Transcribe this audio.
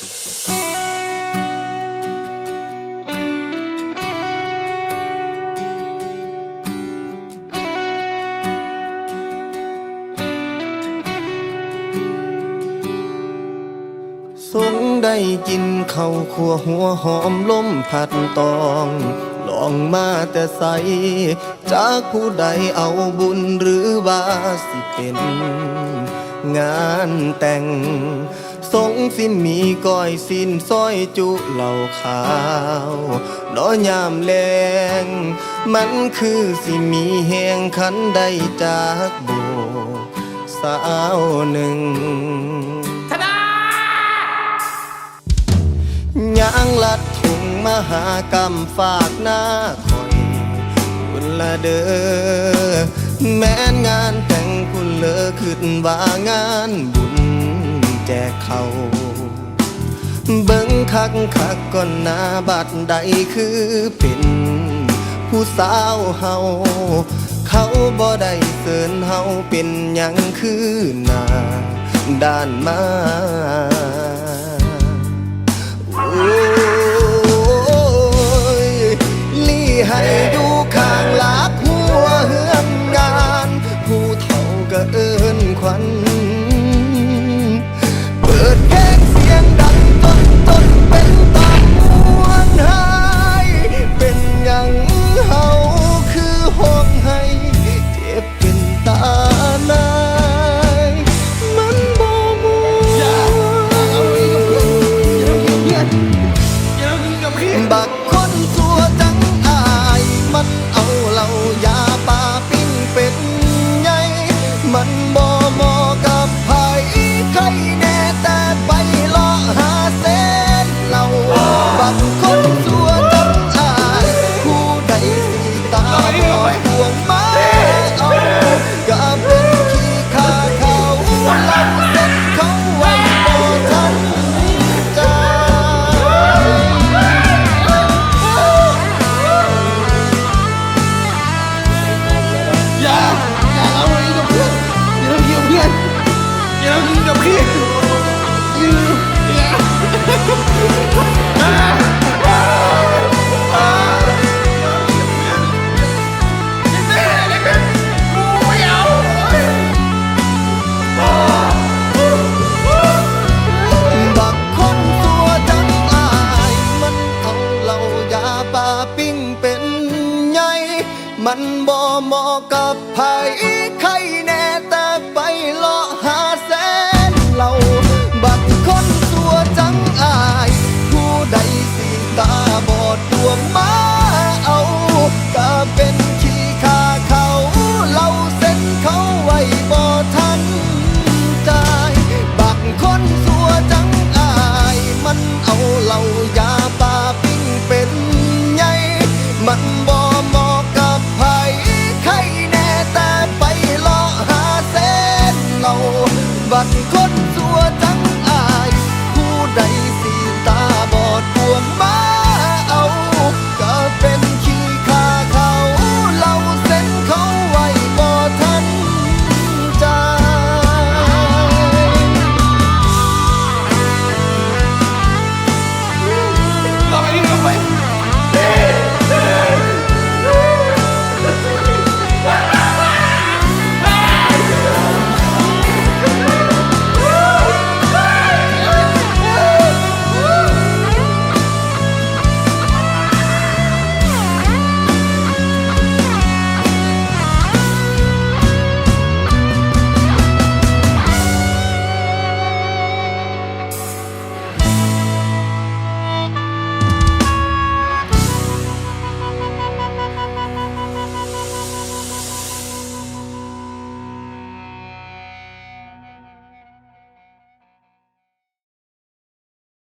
สงได้กินข้าวขัวหัวหอมล้มผัดตอง ลองมาแต่ใส จากผู้ใดเอาบุญหรือว่าสิเป็น งานแต่ง สงสิ้นมีก้อยสิ้นซอยจุเหล่าขาวน้อยามแลงมันคือสิมีแหงคันได้จากโบสาวหนึ่งยางลัดถุงมหากรรมฝากหน้าคอยคุณละเด้อแม้นงานแต่งคุณเลอขึ้นว่างานบุญ เขาเบิ้งคักคักก่อนหน้าบัดใดคือเป็นผู้สาวเฮาเขาบ่ได้เสริญเฮาเป็นยังคือหน้าด้านมาโอ้ยลี่ให้ดูข้างลับหัวเฮือนงาน ผู้เฒ่าก็เออ อยห่วงม ปิ้งเป็นไงมันบ่เหมาะกับไผใคร